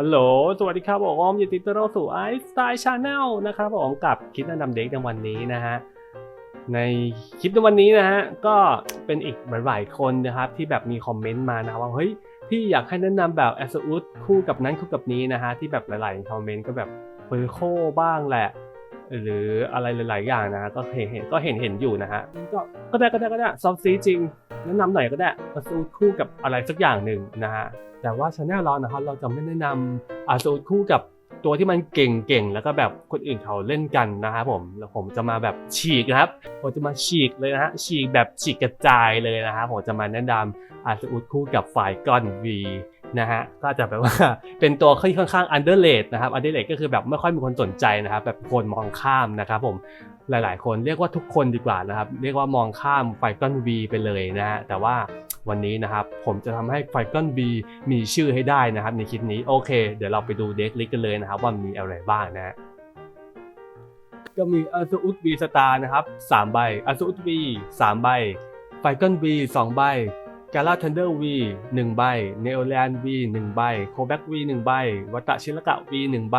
ฮัลโหล สวัสดีครับผมยินดีต้อนรับสู่ไอสไตล์ชาแนลนะครับผมกับคลิปแนะนำเด็กในวันนี้นะฮะ ในคลิปในวันนี้นะฮะ ก็เป็นอีกหลายๆคนนะครับที่แบบมีคอมเมนต์มานะว่าเฮ้ยพี่อยากให้แนะนำแบบแอสอุดคู่กับนั้นคู่กับนี้นะฮะที่แบบหลายๆคอมเมนต์ก็แบบเฟอร์โคบ้างแหละ หรืออะไรหลาย ๆ อย่างนะก็เห็นเห็นก็เห็นเห็นอยู่นะฮะก็ก็ได้ก็ได้ก็ได้ซอฟซีจริงแนะนำหน่อยก็ได้อาซูคู่กับอะไรสักอย่างหนึ่งนะฮะแต่ว่าชาแนลเรานะครับเราจะไม่แนะนำอาซูคู่กับตัวที่มันเก่งๆ แล้วก็แบบคนอื่นเขาเล่นกันนะครับผม แล้วผมจะมาแบบฉีกนะครับ ผมจะมาฉีกเลยนะฮะ ฉีกแบบฉีกกระจายเลยนะครับผมจะมาแนะนำอาซูคู่กับฝ่ายก้อน V นะฮะก็จะแบบว่าเป็นตัวค่อนข้างอันเดอร์เลดนะครับอันเดอร์เลดก็คือแบบไม่ค่อยมีคนสนใจนะครับ แบบคนมองข้ามนะครับผมหลาย ๆ คนเรียกว่าทุกคนดีกว่านะครับ เรียกว่ามองข้ามไฟก้อน V ไปเลยนะฮะแต่ว่าวันนี้นะครับ ผมจะทำให้ไฟก้อน V มีชื่อให้ได้นะครับ ในคลิปนี้โอเค เดี๋ยวเราไปดูเด็กลิสต์กันเลยนะครับ ว่ามีอะไรบ้างนะฮะก็มีอาซูอุดวีสตาร์นะครับ3ใบอาซูอุดวี3ใบไฟก้อน V 2ใบ กาลาทันเดอร์วีหนึ่งใบเนโอแลนวีหนึ่งใบโคแบ็กวีหนึ่งใบวัตะชิลกะวีหนึ่งใบ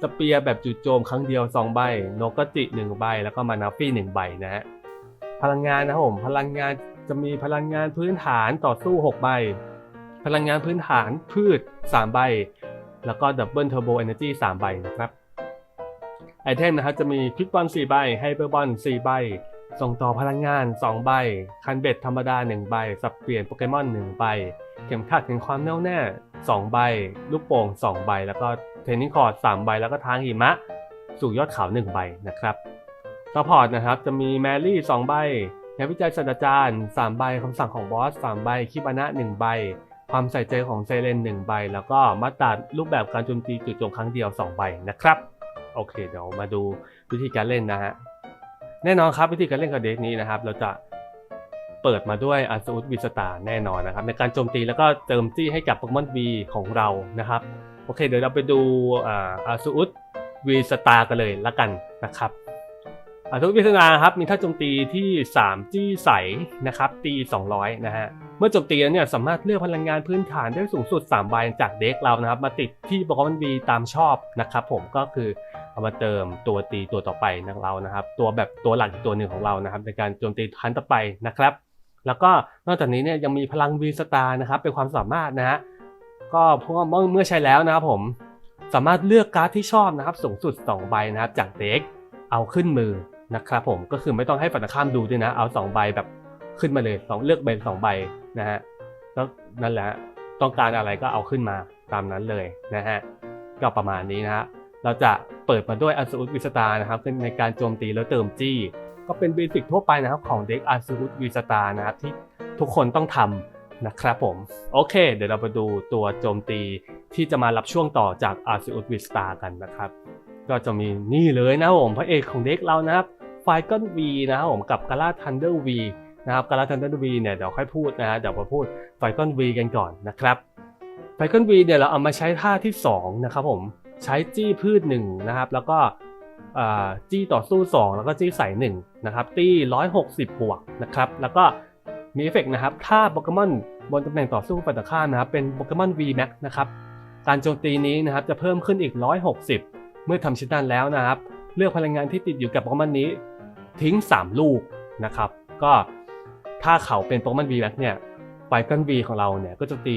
สเปียร์แบบจู่โจมครั้งเดียวสองใบโนกจิหนึ่งใบ แล้วก็มานาฟี่หนึ่งใบนะฮะพลังงานนะครับผมพลังงานจะมีพลังงานพื้นฐานต่อสู้ 6 ใบ พลังงานพื้นฐานพืช 3 ใบ แล้วก็ดับเบิลเทอร์โบเอเนจี3ใบนะครับไอเทมนะครับจะมีคลิกบอล4ใบไฮเปอร์บอล4ใบ ส่งต่อพลังงาน 2 ใบ คันเบ็ดธรรมดา 1 ใบ สับเปลี่ยนโปเกมอน 1 ใบ เข็มขัดแห่งความแน่วแน่ 2 ใบ ลูกโป่ง 2 ใบ แล้วก็เทนนิสคอร์ด3ใบ แล้วก็ทางหิมะ สู่ยอดเขา 1 ใบนะครับซัพพอร์ตนะครับ จะมีแมรี่ 2 ใบงานวิจัยศาสตราจารย์ 3 ใบคำสั่งของบอส 3 ใบ คิบานะ 1 ใบ ความใส่ใจของเซเลน 1 ใบ แล้วก็มาตรารูปแบบการโจมตีจุดโจมครั้งเดียว 2 ใบนะครับ โอเค เดี๋ยวมาดูวิธีการเล่นนะฮะ แน่นอนครับวิธีการเล่นกับเด็กนี้นะครับ เราจะเปิดมาด้วยอาซูดวีสตาแน่นอนนะครับ ในการโจมตีแล้วก็เติมจี้ให้กับโปเกมอนวีของเรานะครับ โอเค เดี๋ยวเราไปดูอาซูดวีสตากันเลยละกันนะครับอาซูดวีสตาครับมีท่าโจมตีที่ 3 จี้ใสนะครับตี 200 นะฮะ เมื่อจมตีแล้วเนี่ยสามารถเลือกพลังงานพื้นฐานได้สูงสุด3ใบจากเด็กเรานะครับ มาติดที่โปเกมอนวีตามชอบนะครับผมก็คือเอามาเติมตัวตีตัวต่อไปของเรานะครับ ตัวแบบตัวหลักอีกตัวหนึ่งของเรานะครับ ในการโจมตีทันต่อไปนะครับ แล้วก็นอกจากนี้เนี่ยยังมีพลังวีสตาร์นะครับเป็นความสามารถนะฮะก็เพราะว่าเมื่อใช้แล้วนะครับผมสามารถเลือกการ์ดที่ชอบนะครับสูงสุด 2 ใบนะครับจากเด็กเอาขึ้นมือนะครับผมก็คือไม่ต้องให้ฝั่งตรงข้ามดูด้วยนะเอา 2 ใบแบบขึ้นมาเลยสองเลือกใบสองใบ นะฮะแล้วนั่นแหละต้องการอะไรก็เอาขึ้นมาตามนั้นเลยนะฮะก็ประมาณนี้นะฮะเราจะเปิดมาด้วยอาซูรุตวิสตานะครับในการโจมตีแล้วเติมจี้ ก็เป็นเบสิกทั่วไปนะครับของเด็กอาซูรุตวิสตานะครับที่ทุกคนต้องทำนะครับผม โอเค เดี๋ยวเราไปดูตัวโจมตีที่จะมารับช่วงต่อจากอาซูรุตวิสตากันนะครับ ก็จะมีนี่เลยนะครับผมพระเอกของเด็กเรานะครับไฟก้อนวีนะครับผมกับกาลาทันเดอร์วี นะครับกาลาทันเดอร์วีเนี่ยเดี๋ยวค่อยพูดนะฮะเดี๋ยวมาพูดไฟก้อนวีกันก่อนนะครับไฟก้อนวีเนี่ยเราเอามาใช้ท่าที่สองนะครับผมใช้จี้พืช1นะครับแล้วก็จี้ต่อสู้ 2 แล้วก็จี้ใส่1นะครับตี160 บวกนะครับแล้วก็มีเอฟเฟกนะครับถ้าโปเกมอนบนตำแหน่งต่อสู้ฝ่ายตรงข้ามนะครับเป็นโปเกมอน VMAX นะครับการโจมตีนี้นะครับจะเพิ่มขึ้นอีก 160 เมื่อทำเช่นนั้นแล้วนะครับ เลือกพลังงานที่ติดอยู่กับโปเกมอนนี้ทิ้ง 3 ลูกนะครับ ก็ ถ้าเขาเป็นโปเกมอน VMAX เนี่ยไฟกอน V ของเราเนี่ยก็จะตี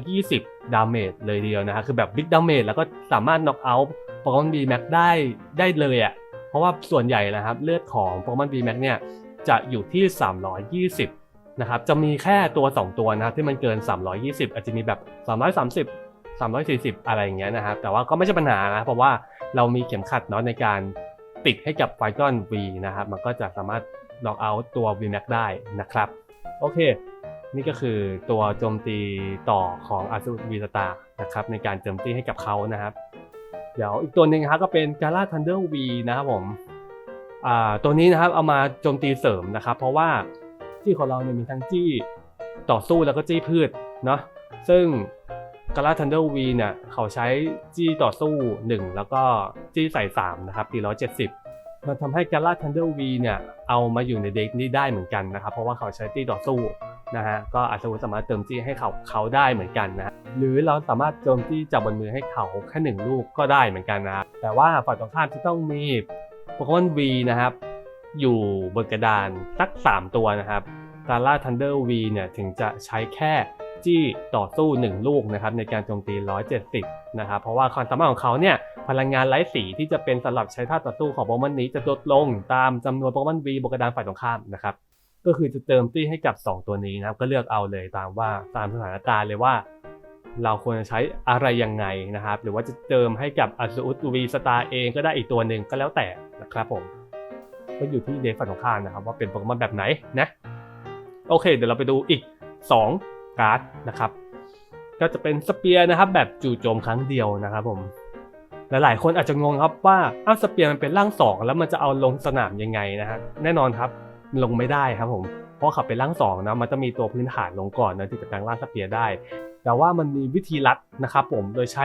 320 ดาเมจเลยเดียวนะฮะคือแบบบิ๊กดาเมจแล้วก็สามารถน็อกเอาท์โปเกมอน V Max ได้ได้เลยอะ่ะเพราะว่าส่วนใหญ่นะครับเลือดของโปเกมอน V Max เนี่ยจะอยู่ที่ 320 นะครับ จะมีแค่ตัว 2 ตัวนะครับที่มันเกิน 320 อาจจะมีแบบ 330 340 อะไรอย่างเงี้ยนะครับ แต่ว่าก็ไม่ใช่ปัญหานะ เพราะว่าเรามีเข็มขัดเนาะในการติดให้กับไฟกอน V นะครับ มันก็จะสามารถ น็อกเอาท์ตัว V Max ได้นะครับ โอเค นี่ก็คือตัวโจมตีต่อของอาซูวีสตานะครับในการโจมตีให้กับเขานะครับ เดี๋ยวอีกตัวหนึ่งครับก็เป็นกา l าทันเดอร์วีนะครับผมอ่าตัวนี้นะครับเอามาโจมตีเสริมนะครับ เพราะว่าจี้ของเราเนี่ยมีทั้งจี้ต่อสู้แล้วก็จี้พืชเนาะซึ่งกา l าทันเดอร์วีเนี่ยเขาใช้จี้ต่อสู้ 1 แล้วก็จี้ใส่3นะครับตี170 มันทำให้การ่าทันเดอร์วีเนี่ยเอามาอยู่ในเด็กนี้ได้เหมือนกันนะครับ เพราะว่าเขาใช้ตีต่อสู้นะฮะก็อาจจะสามารถเติมจี้ให้เขาเขาได้เหมือนกันนะหรือเราสามารถโจมจี้จากบนมือให้เขาแค่หนึ่งลูกก็ได้เหมือนกันนะแต่ว่าฝ่ายตรงข้ามจะต้องมีโปเกมอนวีนะครับอยู่บนกระดานสัก 3 ตัวนะครับการ่าทันเดอร์วีเนี่ยถึงจะใช้แค่จี้ต่อสู้ 1 ลูกนะครับในการโจมตี 170 นะครับเพราะว่าความสามารถของเขาเนี่ย พลังงานไร้สีที่จะเป็นสำหรับใช้ท่าต่อสู้ของโปเกมอนนี้จะลดลงตามจำนวนโปเกมอนวีบนกระดานฝ่ายตรงข้ามนะครับก็คือจะเติมตี้ให้กับ 2 ตัวนี้นะครับก็เลือกเอาเลยตามว่าตามสถานการณ์เลยว่า เราควรจะใช้อะไรยังไงนะครับ หรือว่าจะเติมให้กับอัศอุตวีสตาร์เองก็ได้อีกตัวหนึ่งก็แล้วแต่นะครับผมก็อยู่ที่เดฟฝ่ายตรงข้ามนะครับ ว่าเป็นโปเกมอนแบบไหนนะโอเค เดี๋ยวเราไปดูอีก 2 การ์ดนะครับ ก็จะเป็นสเปียร์นะครับ แบบจู่โจมครั้งเดียวนะครับผม หลายๆ คนอาจจะงงครับว่าอ้าวสเปียร์มันเป็นร่างสองแล้วมันจะเอาลงสนามยังไงนะฮะแน่นอนครับลงไม่ได้ครับผมเพราะขับเป็นร่างสองนะมันจะมีตัวพื้นฐานลงก่อนนะถึงจะแปลงร่างสเปียร์ได้ แต่ว่ามันมีวิธีลัดนะครับผมโดยใช้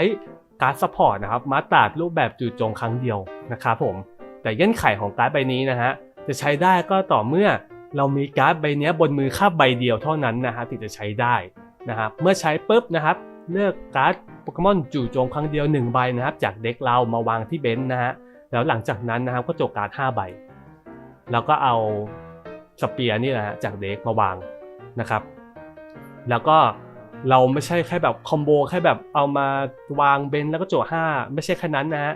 การ์ดซัพพอร์ตนะครับมาตราดรูปแบบจู่โจมครั้งเดียวนะครับผมแต่เงื่อนไขของการ์ดใบนี้นะฮะจะใช้ได้ก็ต่อเมื่อเรามีการ์ดใบนี้บนมือค่าใบเดียวเท่านั้นนะฮะถึงจะใช้ได้นะครับเมื่อใช้ปุ๊บนะครับเลือกการ์ด โปเกมอนจู่โจมครั้งเดียว 1 ใบนะครับ จากเด็กเรามาวางที่เบนซ์นะฮะแล้วหลังจากนั้นนะครับก็โจกการ์ด5ใบ แล้วก็เอาสเปียร์นี่แหละฮะจากเด็กมาวางนะครับ แล้วก็เราไม่ใช่แค่แบบคอมโบแค่แบบเอามาวางเบนซ์แล้วก็โจก5ไม่ใช่แค่นั้นนะฮะ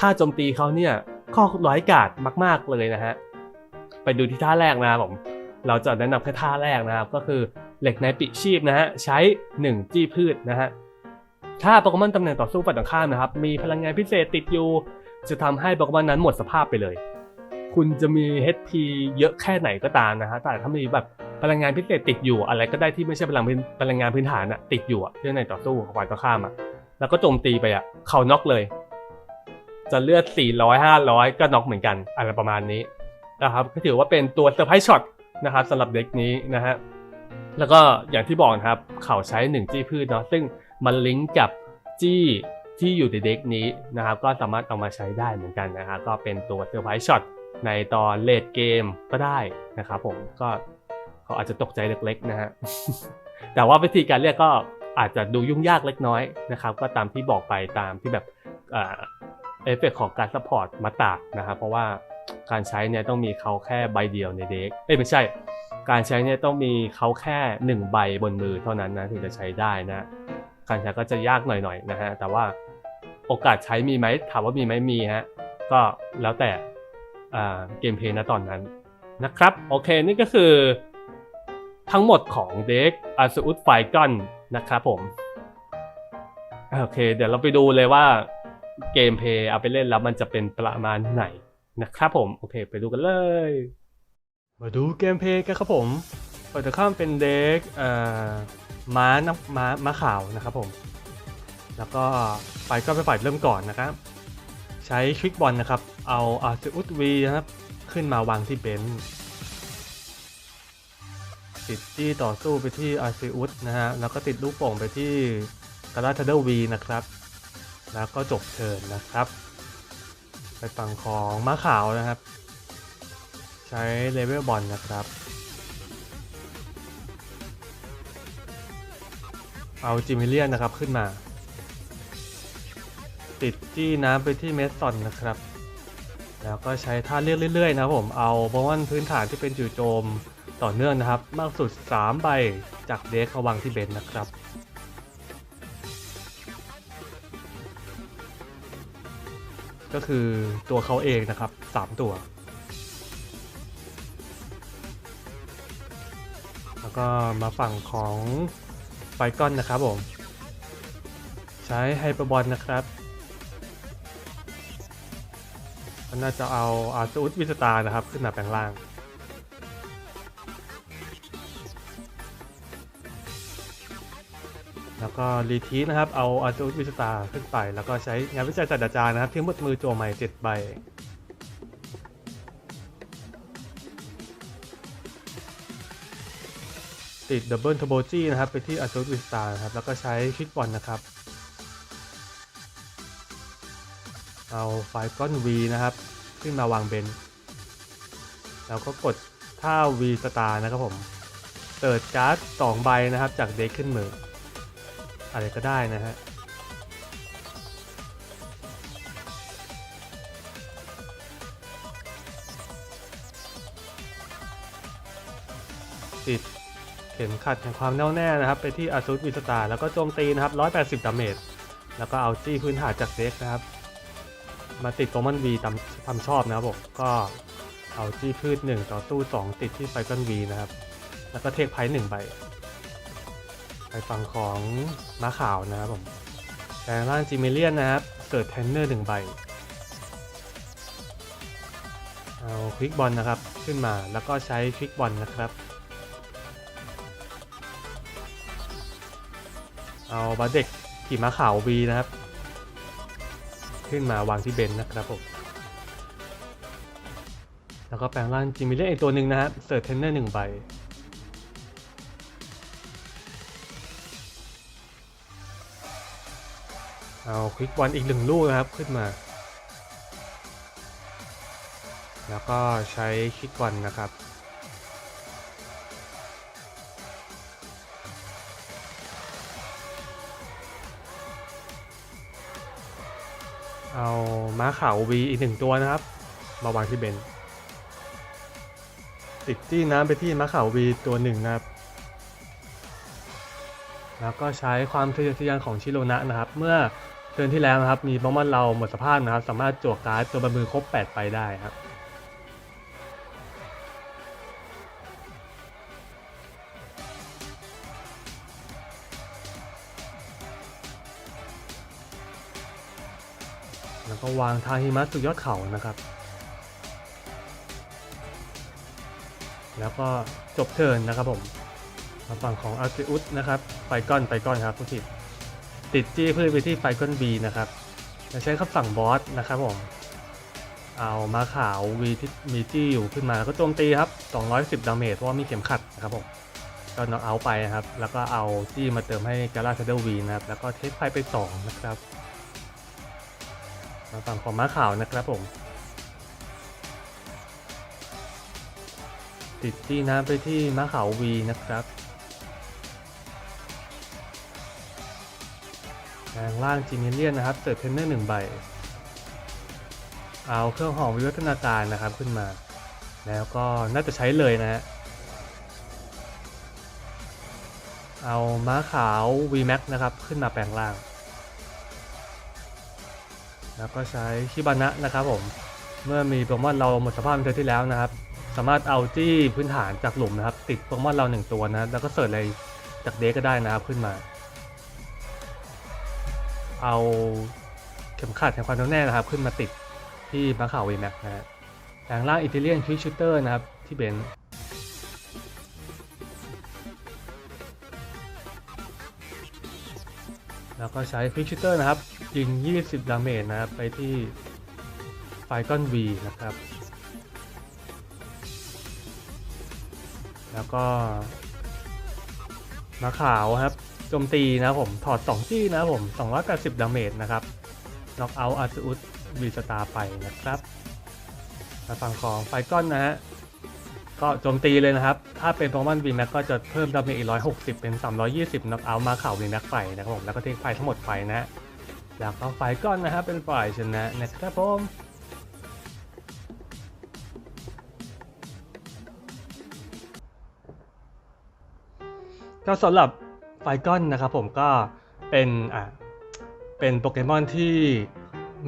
ถ้าโจมตีเขาเนี่ยข้อร้อยกาดมาก ๆเลยนะฮะไปดูที่ท่าแรกนะผมเราจะแนะนำแค่ท่าแรกนะครับ ก็คือเหล็กในปิชีพนะฮะใช้ 1 จี้พืชนะฮะ ถ้าโปเกมอนตำแหน่งต่อสู้ฝ่ายตรงข้ามนะครับ มีพลังงานพิเศษติดอยู่ จะทำให้โปเกมอนนั้นหมดสภาพไปเลย คุณจะมี HP เยอะแค่ไหนก็ตามนะฮะ แต่ถ้ามีแบบพลังงานพิเศษติดอยู่ อะไรก็ได้ที่ไม่ใช่พลังพลังงานพื้นฐานอะติดอยู่อะที่ในต่อสู้ของฝ่ายตรงข้ามอะแล้วก็โจมตีไปอะเขาน็อกเลย จะเลือด 400 500 ก็น็อกเหมือนกัน อะไรประมาณนี้นะครับ ก็ถือว่าเป็นตัวเซอร์ไพรส์ช็อตนะครับสำหรับเด็กนี้นะฮะ แล้วก็อย่างที่บอกนะครับ เขาใช้1จี้พืชเนาะ ซึ่ง มันลิงก์กับจี้ที่อยู่ในเด็กนี้นะครับ ก็สามารถเอามาใช้ได้เหมือนกันนะครับก็เป็นตัวเซอร์ไพรส์ช็อตในตอนเลดเกมก็ได้นะครับผมก็เขาอาจจะตกใจเล็กๆนะฮะแต่ว่าวิธีการเรียกก็อาจจะดูยุ่งยากเล็กน้อยนะครับ ก็ตามที่บอกไปตามที่แบบเอฟเฟกของการซัพพอร์ตมาตากนะครับ เพราะว่าการใช้เนี่ยต้องมีเขาแค่ใบเดียวในเด็กเอ้ยไม่ใช่ การใช้เนี่ยต้องมีเขาแค่หนึ่งใบบนมือเท่านั้นนะถึงจะใช้ได้นะ การใช้ก็จะยากหน่อยๆนะฮะแต่ว่าโอกาสใช้มีไหมถามว่ามีไหมมีฮะก็แล้วแต่เกมเพลย์นะตอนนั้นนะครับโอเคนี่ก็คือทั้งหมดของเด็กอาซูอุดไฟกอนนะครับผมโอเค เดี๋ยวเราไปดูเลยว่าเกมเพลย์เอาไปเล่นแล้วมันจะเป็นประมาณไหนนะครับผมโอเคไปดูกันเลย มาดูเกมเพลย์กันครับผมเปิดข้ามเป็นเด็กอ่อ ม้าน้ำม้าม้าขาวนะครับผม แล้วก็ไปก็ไปฝ่ายเริ่มก่อนนะครับ ใช้คลิกบอลนะครับ เอาอาร์ซอุตวีนะครับ ขึ้นมาวางที่เบนซ์ติดที่ต่อสู้ไปที่อาร์ซอุตนะฮะ แล้วก็ติดลูกโป่งไปที่กาลาทัเดอร์วีนะครับ แล้วก็จบเทิร์นนะครับ ไปฝั่งของม้าขาวนะครับ ใช้เลเวลบอลนะครับ เอาจิมิเลียนนะครับขึ้นมา ติดจี้น้ำไปที่เมสซอนนะครับ แล้วก็ใช้ท่าเรียกเรื่อยๆนะครับผมเอาโปเกมอนพื้นฐานที่เป็นจู่โจมต่อเนื่องนะครับ มากสุด 3 ใบจากเด็กเขาวางที่เบนนะครับก็คือตัวเขาเองนะครับ 3 ตัว แล้วก็มาฝั่งของ ฟก้อนนะครับผม ใช้ไฮเปอร์บอลนะครับก็น่าจะเอาอาร์ตูดวิสตานะครับ ขึ้นมาแปลงล่าง แล้วก็รีทีสนะครับ เอาอาร์ตูดวิสตาขึ้นไป แล้วก็ใช้งานวิจัยศาสตราจารย์นะครับ ทิ้งหมดมือโจใหม่เจ็ดใบ ติดดับเบิลทโบจีนะครับไปที่อัลตูวิสตาครับแล้วก็ใช้คิดบอลนะครับ เอาไฟก้อน V นะครับ ขึ้นมาวางเบนแล้วก็กดท่า V สตาร์นะครับผมเปิดการ์ดสองใบนะครับจากเด็กขึ้นมืออะไรก็ได้นะฮะ ข็มขัดแห่งความแน่วแน่นะครับ ไปที่อาซูสวิสตาแล้วก็โจมตีนะครับ 180 ดาเมจ แล้วก็เอาจี้พื้นฐานจากเด็กนะครับ มาติดโกลมันวีตามทำชอบนะครับผมก็เอาจี้พืช 1 ต่อสู้ 2 ติดที่ไฟกอนวีนะครับ แล้วก็เทคไพ่หนึ่งใบไปฝั่งของม้าขาวนะครับผมแปลงร่างจิเมเลียนนะครับเสิร์ชเทนเนอร์หนึ่งใบ เอาควิกบอลนะครับขึ้นมาแล้วก็ใช้ควิกบอลนะครับ เอาบาเด็กขี่ม้าขาววีนะครับ ขึ้นมาวางที่เบนนะครับผมแล้วก็แปลงร่างจิมิเลียนอีกตัวหนึ่งนะครับเสิร์ชเทนเนอร์หนึ่งใบเอาควิกบอลอีกหนึ่งลูกนะครับขึ้นมา แล้วก็ใช้ควิกบอลนะครับ เอาม้าขาววีอีกหนึ่งตัวนะครับ มาวางที่เบนติดจี้น้ำไปที่ม้าขาววีตัวหนึ่งนะครับ แล้วก็ใช้ความทะเยอทะยานของชิโรนะนะครับ เมื่อเทินที่แล้วนะครับ มีบอมบอนเราหมดสภาพนะครับ สามารถจวกการ์ดตัวบนมือครบ 8 ไปได้ครับ แล้วก็วางทาฮิมะสุดยอดเขานะครับ แล้วก็จบเทิร์นนะครับผมมาฝั่งของอาร์ซิอุสนะครับไฟก้อนไฟก้อนครับผู้ผิดติดจี้เพื่อไปที่ไฟก้อน B นะครับจะใช้คำสั่งบอสนะครับผมเอามาขาว V ที่มีจี้อยู่ขึ้นมาแล้วก็โจมตีครับ 210 ดาเมจเพราะว่ามีเข็มขัดนะครับผมก็น็อกเอาท์ไปนะครับ แล้วก็เอาจี้มาเติมให้กาลาเซเดลวีนะครับ แล้วก็เทคไฟไป 2 นะครับ มาฝั่งของม้าขาวนะครับผม ติดจี้น้ำไปที่ม้าขาว V นะครับแปลงร่างจีเมเลียนนะครับเสิร์ฟเทนเนอร์หนึ่งใบ เอาเครื่องหอมวิวัฒนาการนะครับขึ้นมา แล้วก็น่าจะใช้เลยนะฮะ เอาม้าขาว VMAX นะครับ ขึ้นมาแปลงร่าง แล้วก็ใช้ชิบานะนะครับผม เมื่อมีโปรโมอนเราหมดสภาพในเทอร์นที่แล้วนะครับ สามารถเอาจี้พื้นฐานจากหลุมนะครับ ติดโปรโมอนเราหนึ่งตัวนะแล้วก็เสิร์ชอะไรจากเดกก็ได้นะครับขึ้นมา เอาเข็มขัดแห่งความแน่วแน่นะครับ ขึ้นมาติดที่ม้าขาวเวแม็กนะฮะแปลงร่างอิตาเลียนควิกชูเตอร์นะครับที่เบน แล้วก็ใช้ควิชเตอร์นะครับ ยิง 20 ดาเมจนะครับ ไปที่ไฟก้อน V นะครับ แล้วก็มาขาวครับโจมตีนะผมถอด 2 จี้นะผม280 ดาเมจนะครับน็อกเอาอาร์อุสวีสตาร์ไปนะครับมาฝั่งของไฟก้อนนะฮะ ก็โจมตีเลยนะครับ ถ้าเป็นโปรแกรมวีแม็กก็จะเพิ่มดาเมจอีก160เป็น320น็อกเอามาเข่าวีแม็กไปนะครับผมแล้วก็เทคไฟทั้งหมดไปนะฮะแล้วก็ไฟก้อนนะครับเป็นฝ่ายชนะนะครับผมก็สำหรับไฟก้อนนะครับผมก็เป็นอ่าเป็นโปเกมอนที่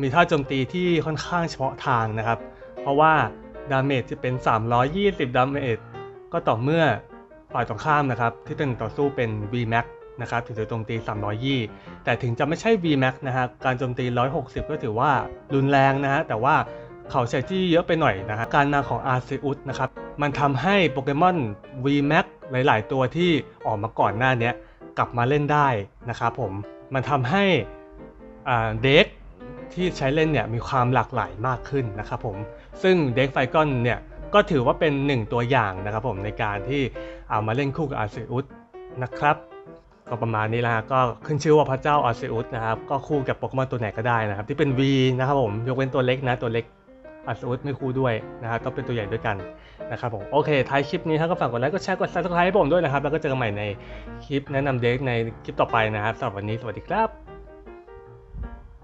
มีท่าโจมตีที่ค่อนข้างเฉพาะทางนะครับ เพราะว่า ดาเมจจะเป็น 320 ดาเมจก็ต่อเมื่อฝ่ายตรงข้ามนะครับ ที่เป็นต่อสู้เป็น VMAX นะครับถึงจะโจมตี 320 แต่ถึงจะไม่ใช่ VMAX นะฮะการโจมตี 160 ก็ถือว่ารุนแรงนะฮะแต่ว่าเขาใช้ที่เยอะไปหน่อยนะฮะการมาของ Arceus นะครับมันทำให้โปเกมอน VMAX หลาย ๆ ตัวที่ออกมาก่อนหน้านี้กลับมาเล่นได้นะครับผมมันทำให้เด็ก ที่ใช้เล่นเนี่ยมีความหลากหลายมากขึ้นนะครับผม ซึ่งเด็กไฟกอนเนี่ยก็ถือว่าเป็นหนึ่งตัวอย่างนะครับผมในการที่เอามาเล่นคู่กับอาร์เซอุสนะครับ ก็ประมาณนี้ละก็ขึ้นชื่อว่าพระเจ้าอาร์เซอุสนะครับก็คู่กับโปเกมอนตัวไหนก็ได้นะครับ ที่เป็น V นะครับผมยกเว้นตัวเล็กนะตัวเล็กอัศวุธไม่คู่ด้วยนะครับต้องเป็นตัวใหญ่ด้วยกันนะครับผมโอเคท้ายคลิปนี้ถ้าก็ฝากกดไลค์กดแชร์กด subscribe ให้ผมด้วยนะครับแล้วก็เจอกันใหม่ในคลิปแนะนำเด็กในคลิปต่อไปนะครับสำหรับวันนี้สวัสดีครับ